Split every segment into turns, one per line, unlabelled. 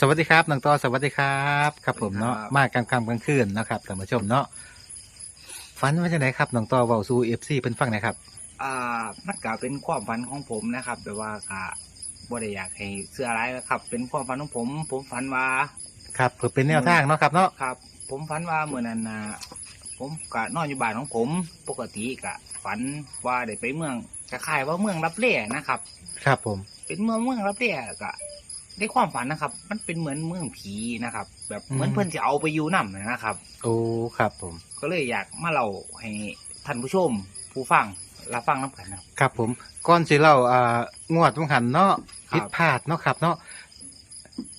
สวัสดีครับน้องต่อสวัสดีครับครับผมเนาะ
ครับ
มากลางค่ำกลางคืนเนาะครับท่านผู้ชมเนาะฝันว่าจะไหนครับน้องต่อเบาสู่เอฟซีเป็นฟังหนะครับ
อ่ามันก็เป็นความฝันของผมนะครับแต่ว่าก็บ่ได้อยากให้เสื้ออะไรนะครับ เป็นความฝันของผม ผมฝันว่า
ครับเพื่อเป็นแนวทางเนาะครับเนาะ
ครับ ผมฝันว่าเมื่อนั้นนะผมก็นอนอยู่บ้านของผม ปกติก็ฝันว่าได้ไปเมืองคล้ายๆว่าเมืองรับเล่นะครับ
ครับผม
เป็นเมืองเมืองรับเล่ก็ ในความฝันนะครับ มันเป็นเหมือนเมืองผีนะครับ แบบเหมือนเพื่อนจะเอาไปอยู่นำนะครับ
โอ้ครับผม
ก็เลยอยากมาเล่าให้ท่านผู้ชม ผู้ฟังรับฟังน้ำกันนะครับ
ครับ ผมก่อนสิเล่าอ่างวดทุงหันเนาะ
ครับ
ผิดพลาดเนาะครับ เนาะ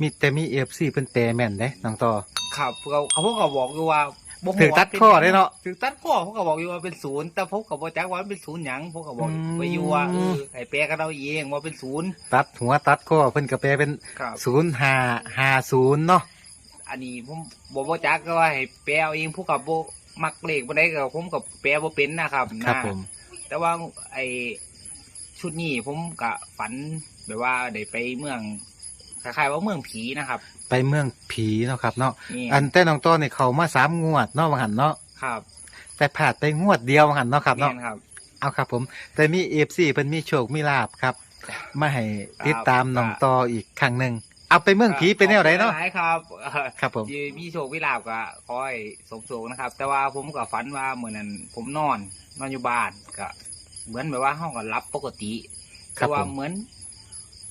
มีแต่มีเอฟซีเป็นแต่แม่นเด้น้องต่อ
ครับเขาเขาพวกก็บอกอยู่ว่า บ่ฮู้
ถึงตัดข้อได้เนาะ
ถึงตัดข้อเขาก็บอกอยู่ว่าเป็นศูนย์แต่ผมก็บอกจักว่ามันเป็นศูนย์หยังผมก็บอก
อืม
ไปอยู่ว่าเออไอ้แปลก็เราเองว่าเป็นศูนย์
ตัดหัวตัดข้อเพิ่นกระแปลเป็น
ครับ
ศูนย์ห้าห้าศูนย์เนาะ
อันนี้ผมบอกว่าจักก็ว่าให้แปลเอาเองผู้กับบ่มักเลขบ่ได้ก็ผมก็แปลบ่เป็นนะครับ
ครับ
นะ
ผม
แต่ว่าไอ้ชุดนี้ผมก็ฝันแบบว่าได้ไปเมืองคล้ายๆว่าเมืองผีนะครับ
ไปเมืองผีเนาะครับเนาะ
นี่
อันแต่น้องต่อเนี่ยเขามาสามงวดเนาะว่าหันเนาะ
ครับ
แต่ผ่านไปงวดเดียวว่าหันเนาะครับเนาะ
แม่นครับ
เอาครับผมแต่มีเอฟซีเพิ่นมีโชคมีลาบครับ มาให้ติดตามน้องต่ออีกครั้งหนึ่งเอาไปเมืองผีเป็นแนวไหนเนาะ
หลายครับเอ่อ
ครับผม
ที่มีโชควิลาบก็ขอให้สมโชคนะครับ แต่ว่าผมก็ฝันว่าเหมือนนั้นผมนอนนอนอยู่บ้านก็ เหมือนแบบว่าห้องก็รับปกติ
ครั
แต่
บ
ว่า
ผม
เหมือน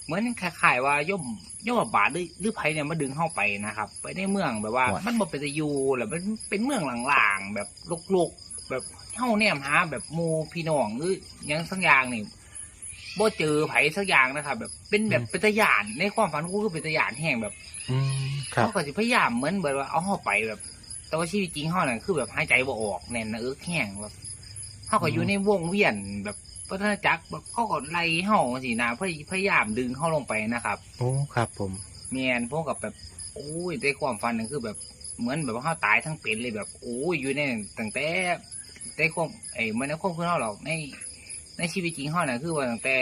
เหมือนคล้ายๆว่าย่อมย่อมบาดหรือหรือไผเนี่ยมาดึงเข้าไปนะครับ ไปในเมืองแบบว่า มันบ่เป็นตะยูแล้วมันเป็นเมืองหลังๆแบบลกๆแบบเฮาแนมหาแบบหมู่พี่น้องหรือหยังสักอย่างนี่บ่เจอไผสักอย่างนะครับ แบบเป็นแบบเป็นตะยานในความฝันกูคือเป็นตะยานแห้งแบบ
อืมครับ
เขาก็จะพยายามเหมือนแบบว่าเอาเข้าไปแบบ แต่ว่าชีวิตจริงเขาเนี่ยคือแบบหายใจบ่ออกแน่นนะเอิกแห้งแบบเขาก็อยู่ในวงเวียนแบบ พัฒนาจักรแบบเขาก็ไล่เฮาสินะพยพยายามดึงเข้าลงไปนะครับ
โอ้ครับผม
เมียนพวกกับแบบโอ้ยในความฝันนั่นคือแบบเหมือนแบบว่าเขาตายทั้งเป็นเลยแบบโอ้ยอยู่ในตั้งแต่ในความไอ้มันในความคือเขาหรอกในในชีวิตจริงเขาเนี่ยคือว่าตั้งแต่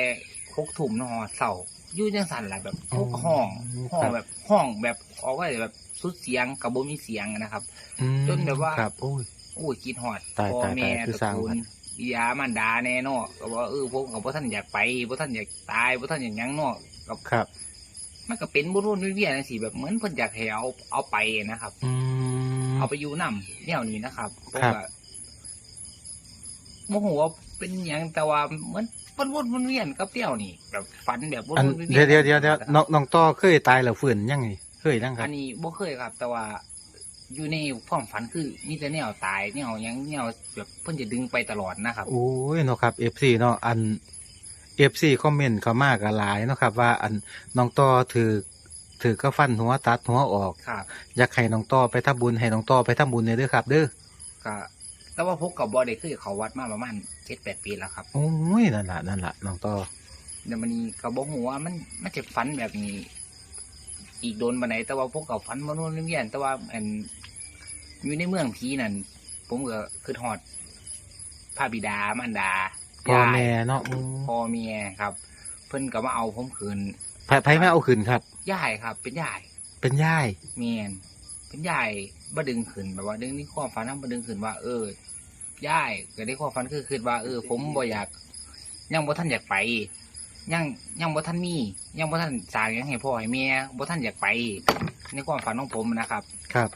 หกถุ่มนอเสาอยู่จังสันแหละแบบทุกห้องห้องแบบห้องแบบออกว่าแบบสุดเสียงกับบ่มีเสียงนะครับ
อืม
จนแบบว่า
ครับโอ้ย
โอ้ยคิดฮอด
ตาย
พ่อ
ตาย
แม่
ตายคือ
ตระ
สร้าง
กู
วั
ล
ด
บิดามันดาแน่เนอะก็บอกว่าเออพวกกับพ่ท่านอยากไปพ่ท่านอยากตายพ่ท่านอยากหยังเนอะกับ
ครับ
มันก็เป็นบุรุษวิเวียนสิแบบเหมือนเพิ่นอยากให้เอาเอาไปนะครับ
อืม
เอาไปอยู่นํแนวนี้นะครับผม
ครับ
ก็โมโหว่าเป็นหยังแต่ว่าเหมือนวนวนวนเวียนกับเตี้ยวนี่แบบฝันแบบวน
อัน
วนวีน
เดี๋ยวเดี๋ยวเดี๋ยวเดี๋ยวน้องน้องต่อเคยตายแล้วฟื้นยังไงเคยยังครั
อั
บ
นนี้บ่เคยครับ แต่ว่า อยู่ในความฝันคือมีแต่แนวตายแนวหยังแนวแบบเพิ่นจะดึงไปตลอดนะครับ
โอ้ยเนาะครับเอฟซีเนาะอันเอฟซีคอมเมนต์เขามากกหลายเนาะครับ ว่าอันน้องต่อถือถือก็ฟันหัวตัดหัวออก
ครับ
อยากให้น้องต่อไปทำบุญให้น้องต่อไปทำบุญเนี่ยเด้อครับเด้อ
ก็แต่ว่าพกกับบอได้คือเขาวัดมาประมาณเจ็ดแปดปีแล้วครับ
โอ้ยนั่นแหละนั่นแหละน้องต่อ
เดี๋ยวมันนี้ก็บอกหัวามันมันจะฟันแบบนี้ อีกโดนบันไดแต่ว่าพวกกับฟันมันนู่นเวียนแต่ว่าอันอยู่ในเมืองพีนั่นผมก็คือหอดพระบิดามารดา
พ่อยา
ย
แม่เนาะอืม
พ่อเมียครับ เพิ่นก็มาเอาผมคืน
ไผไผมาเอาขึ้นครับ
ยายครับ เป็นยาย
เป็นย่าย
เมียนเป็นยายบ่ดึงขึ้นแบบว่าดึงนี่ความฝันนั้นบ่ดึงขึ้นว่า เออยายก็ได้ความฝันคือคือว่า เออ ผมบ่อยากยังบ่ท่านอยากไป ยังยังบ่ท่านมี ยังบ่ท่านสร้างหยังให้พ่อให้แม่บ่ท่านอยากไป ในความฝันของผมนะครับ
ครับ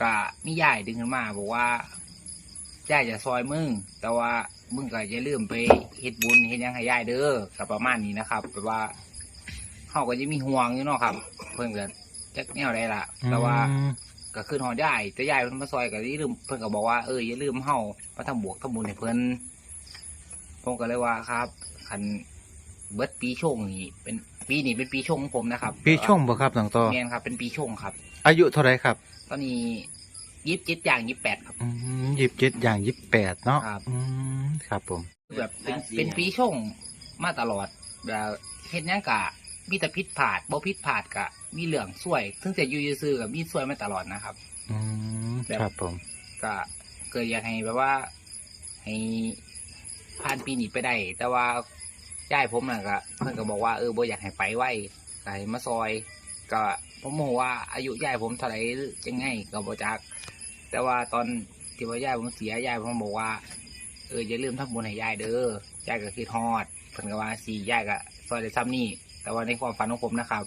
ก็มียายดึงขึ้นมาบอกว่ายายจะซอยมึง แต่ว่ามึงก็อย่าลืมไปเฮ็ดบุญเฮ็ดหยังให้ยายเด้อก็ประมาณนี้นะครับแบบว่าเฮาก็จะมีห่วงอยู่เนาะครับ เพิ่นก็จักแนวใดล่ะ แต่ว่า
อืม
ก็ขึ้นหอดยายแต่ยายเพิ่นมาซอยก็อย่าลืมเพิ่นก็บอกว่าเอออย่าลืมเฮามาทำบวกทำบุญให้เพิ่นผมก็เลยว่าครับคัน เบิดปีชงนี่เป็นปีนี้เป็นปีชงของผมนะครับ
ปีช่วงบ่ครับน้องต่อ
แม่นครับ เป็นปีชงครับ
อายุเท่าไหรครับ
ตอนนี้ยี่สิบเจ็ดอย่างยี่สิบแปดครับ
ยี่สิบเจ็ดอย่างยี่สิบแปดเนาะ
ครับ
อืมครับผม
แบบเป็นเป็นปีชงมาตลอดแบบเฮ็ดหยังกะมีแต่พิษผาดบ่พิษผาดกะ มีเหลืองสวยถึงจะอยู่ซื่อๆกับมีสวยมาตลอดนะครับ
อืม
แบบ
ครับผม
ก็เกิดอยากให้แบบว่า ให้ผ่านปีนี้ไปได้แต่ว่า ย่ายผมน่ะก็เพิ่นก็บอกว่าเออบ่อยากให้ไปไว้ก็ให้มาซอย ก็ผมโมโหว่าอายุยายผมเท่าไหร่จังไงก็บ่จัก แต่ว่าตอนที่ว่ายายผมเสียยายผมบอกว่าเอออย่าลืมทำบุญให้ยายเด้อยายก็คิดฮอดเพิ่นก็ว่าสิยายก็ซอยได้ซ้ำนี่แต่ว่าในความฝันของผมนะครับ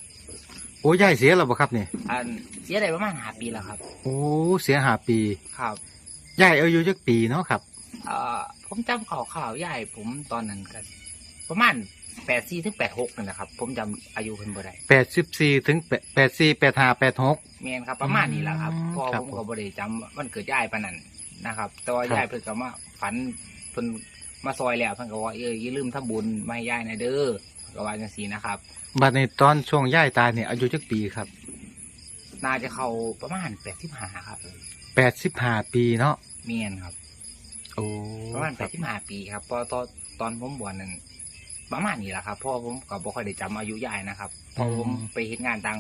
โอ้ยายเสียแล้วบ่ครับเนี่ย
อันเสียได้ประมาณห้าปีแล้วครับ
โอ้เสียหาปี
ครับ
ยายอายุจักปีเนาะครับ
เอ่อผมจำข่าวข่าวยายผมตอนนั้นกัน ประมาณแปดสี่ถึงแปดหกนี่นแหละครับ ผมจำอายุเพิ่นบ่ได้
แปดสิบสี่ถึงแปดสี่แปดห้าแปดหก
แม่นครับ ประมาณนี้แหละครับ
อืม
เพอ
ครับ
ผมก็บ่ได้จำวันเกิดยายปานนั้นนะครับ แต่ว่า
ครับ
ยายเพิ่นก็มาฝันเพิ่นมาซอยแล้วเพิ่นก็ว่าเอออย่าลืมทำบุญมาให้ยายหนะเด้อก็ว่าจังซี่นะครับ
บัดในตอนช่วงยายตายเนี่ยอายุจักปีครับ
น่าจะเข้าประมาณแปดสิบห้าครับ
แปดสิบห้าปีเนาะ
เมียนครับ
โอ้
ประมาณ
ค
แป
รั
ด
บ
สิบห้าปีครับเพอตอนตอนผมบวชนั้น ประมาณนี้แหละครับเพราะผมก็บ่ค่อยได้จำอายุยายนะครับเพอผมไปเฮ็ดงานต่าง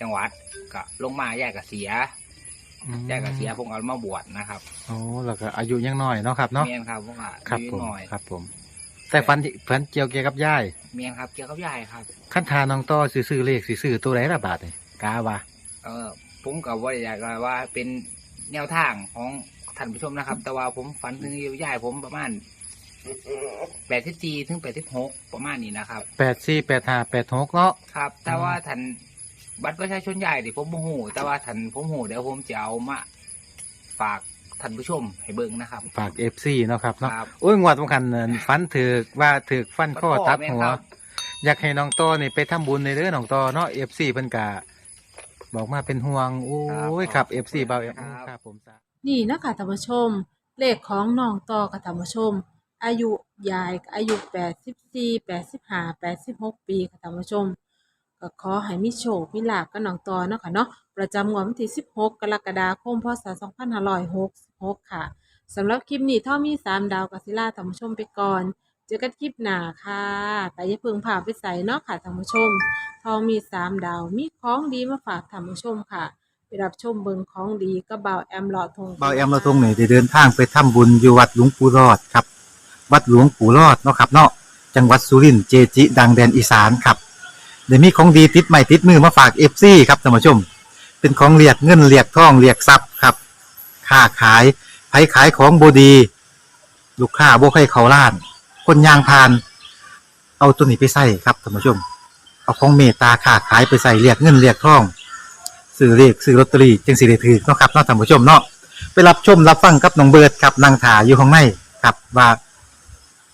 จังหวัดก็ลงมายายก็เสีย
อืม
ยายก็เสียผมก็มาบวชนะครับ
โอ้แล้วก็อายุยังน้อยเนาะครับเนาะ
เมียนครับผมก็
ครับ
อายุ
ผม
น้อย
ครับผม แต่ฝันที่ฝันเกี่ยวเกี่ยวกับยาย
เมียนครับเกี่ยวกับยายครับ
ขั้นทาน้องต่อสิซื้อเลขสิซื้อตัวไหนละบาทนี่กาว่า
เออผมก็ว่าอยากจะว่าเป็นแนวทางของท่านผู้ชมนะครับ แต่ว่าผมฝันถึงยายผมประมาณ แปดสิบสี่ถึงแปดสิบหกประมาณนี้นะครับ
แปดสี่แปดห้าแปดหกเนาะ
ครับ แต่ว่าท่านบัตรประชาชนใหญ่ดิผมโมโหแต่ว่าท่านผมโหเดี๋ยวผมจะเอามาฝากท่านผู้ชมให้เบิ่งนะครับ
ฝากเอฟซีเนาะครับเนาะ
ครับ
โอ้ยงวดสำคัญนั่นฟันถือกว่าถือกฟันข้อ
ฟันข้อ
ตัด
แม่น
หัว
ครับ
อยากให้น้องต่อนี่ไปทำบุญในเด้อน้องต่อเนาะเอฟซีเพิ่นกะบอกมาเป็นห่วง โอ้ยครับเอฟซีเบาเอ็มครับผม
นี่นะคะท่านผู้ชม เลขของน้องต่อกับท่านผู้ชม อายุยายก็อายุแปดสิบสี่แปดสิบห้าแปดสิบหกปีค่ะท่านผู้ชมก็ขอให้มีโชคมีลาภกับน้องต่อเนาะค่ะเนาะประจำงวดวันที่สิบหกกรกฎาคมพศสองพันห้าร้อยหกสิบหกค่ะสำหรับคลิปนี้ท่อมีสามดาวกับศิลาท่านผู้ชมไปก่อนเจอกันคลิปหน้าค่ะแต่อย่าเพิ่งผ่าไปใส่เนาะค่ะท่านผู้ชมทองมีสามดาวมีของดีมาฝากท่านผู้ชมค่ะ ไปรับชมเบิงของดีก็เบาแอมหลอดทง
เบาแอมเราตรงไหนได้เดินทางไปทำบุญอยู่วัดหลวงปู่รอดครับ วัดหลวงปู่รอดเนาะครับเนาะจังหวัดสุรินทร์เจจิ ดังแดนอีสานครับเดี๋ยวมีของดีติดใหม่ติดมือมาฝากเอฟซีครับท่านผู้ชม เป็นของเรียกเงินเรียกทองเรียกทรัพย์ครับค้าขายไผขายของบดี ลูกค้าโบ่ให้เขาล้าน คนยางพาน เอาตัวนี้ไปใส่ครับท่านผู้ชม เอาของเมตตาค้าขายไปใส่เรียกเงินเรียกทองซื้อเรียกซื้อลอตเตอรี่จึงสิได้ถือเนาะครับเนาะท่านผู้ชมเนาะไปรับชมรับฟังกับน้องเบิร์ดครับนางถาอยู่ข้างในครับว่า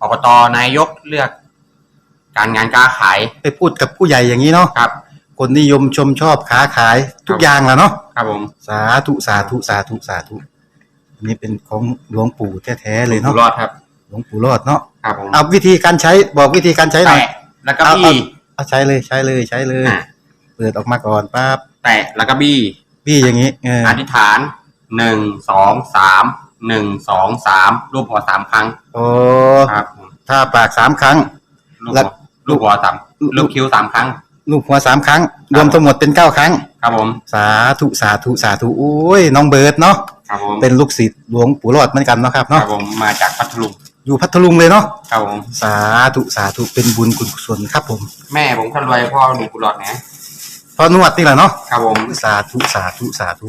อบตนายกเลือก การงานการขาย
ไปพูดกับผู้ใหญ่อย่างนี้เนาะ
ครับ
คนนิยมชมชอบค้าขายทุกอย่างแหล้วเนาะ
ครับผม
สาธุสาธุสาธุสาธุอันนี้เป็นของหลวงปู่แท้ๆเลย
อยู่
เนาะ
รอดครับ
หลวงปู่รอดเนาะ
ครับผม
เอาวิธีการใช้บอกวิธีการใช้หน่อย
แตะแล้วก็
เอา
บี้
เอาใช้เลยใช้เลยใช้เลย
อะ
เปิดออกมาก่อนปั๊บ
แตะแล้วก็บี้
พี่อย่างนี้เออ
อธิษฐานหนึ่งสองสาม หนึ่งสองสามรูปหัวสามครั้ง
โอ้
ครับผม
ถ้าปากสามครั้ง
ลูก
แล้
หั
ว
วลูกหัวสามลูกคิ้วสามครั้ง
ลูกหัวสามครั้ง รวมทั้งหมดเป็นเก้าครั้ง
ครับผม
สาธุสาธุสาธุโอ้ยน้องเบิร์ดเนาะ
ครับผม
เป็นลูกศิษย์หลวงปู่รอดเหมือนกันเนาะครับ
ครั
เนาะ
บผมมาจากพัทลุง
อยู่พัทลุงเลยเนาะ
ครับผม
สาธุสาธุเป็นบุญคุณกุศลครับผม
แม่ผมคนรวยพ่อหนุ่มกุหลาบนะ
พอนวดนี่แหละเนาะ
ครับผม
สาธุสาธุสาธุ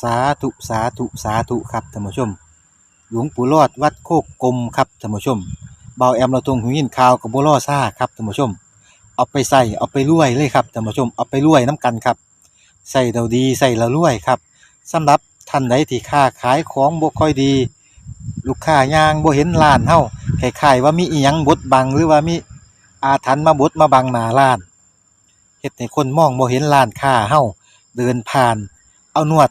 สาธุสาธุสาธุครับท่านผู้ชม หลวงปู่รอดวัดโคกกลมครับท่านผู้ชมเบาแอมเราตรงหูยินข่าวกับบัวล่อซ่าครับท่านผู้ชม เอาไปใส่เอาไปรวยเลยครับท่านผู้ชมเอาไปรวยน้ำกันครับใส่เราดีใส่เรารวยครับสำหรับท่านใดที่ค้าขายของบ่ค่อยดี ลูกค้ายางบ่เห็นร้านเฮาคล้ายๆว่ามีอีหยังบดบังหรือว่ามีอาถรรพ์มาบดมาบังหน้าร้านเฮ็ดให้คนมองบ่เห็นร้านค้าเฮาเดินผ่าน เอานวด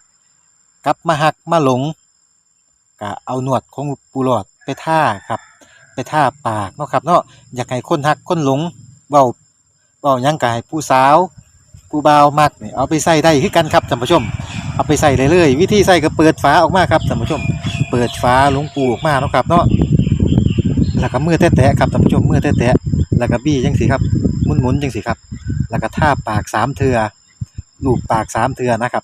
กลับมาหักมาหลงก็เอาหนวดของปูหลอดไปท่าครับ ไปท่าปากเนาะครับเนาะอยากให้คนหักคนหลงเว้าเว้ายังก็ให้ผู้สาวผู้บ่าวมักเนี่ยเอาไปใส่ได้คือกันครับท่านผู้ชม เอาไปใส่เลยเลยวิธีใส่ก็เปิดฝาออกมาครับท่านผู้ชม เปิดฝาหลวงปูออกมาเนาะครับเนาะแล้วก็มือแตะๆครับท่านผู้ชมมือแตะๆแล้วก็บี้จังสิครับหมุนๆจังสิครับ แล้วก็ท่าปากสามเทือลูบปากสามเทือนะครับ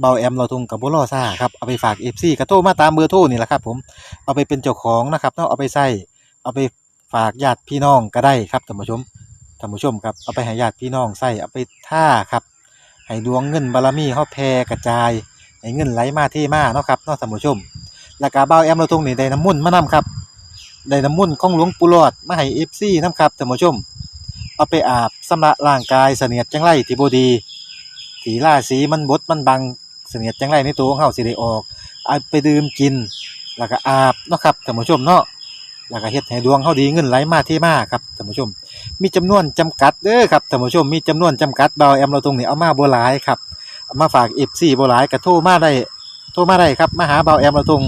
เบาแอมเราทุงกับบ่รอซ่าครับเอาไปฝาก FC ก็โทรมาตามเบอร์โทรนี่แหละครับ ผมเอาไปเป็นเจ้าของนะครับเนาะเอาไปใส่เอาไปฝากญาติพี่น้องก็ได้ครับท่านผู้ชมท่านผู้ชมครับเอาไปให้ญาติพี่น้องใส่เอาไปท่าครับให้ดวงเงินบารมีเฮาแผ่กระจายให้เงินไหลมาเทมาเนาะครับเนาะท่านผู้ชมแล้วก็บ่าแอมเราตรงนี้ได้น้ำมุ่นมานํครับได้น้ำมุ่นของหลวงปู่หลอดมาให้ FC นํครับท่านผู้ชมเอาไปอาบสำระร่างกายเสนียดจังไรที่บดีที่ราศีมันบดมันบัง นียดจังไรในตัวของเฮาสิได้ออกเอาไปดื่มกิน แล้วก็อาบเนาะครับท่านผู้ชมเนาะแล้วก็เฮ็ดให้ดวงเฮาดีเงินไหลมาเทมาครับท่านผู้ชม มีจำนวนจำกัดเด้อครับท่านผู้ชมมีจำนวนจำกัดเบาแอมเราตรงนี้เอามาบ่หลายครับามาฝาก FC บ่หลายก็โทรมาได้โทรมาได้ครับมาหาเบาแอมเราตรง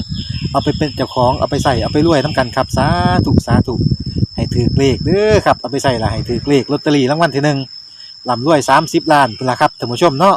เอาไปเป็นเจ้าของเอาไปใส่เอาไปรวยนํกันครับสาธุสาธุให้ถือเลขเด้อครับเอาไปใส่ละให้ถือเลขลอตเตอรี่รางวัลที่หนึ่งลำรวย 30 ล้านพุ่นละครับท่านผู้ชมเนาะ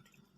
ครับ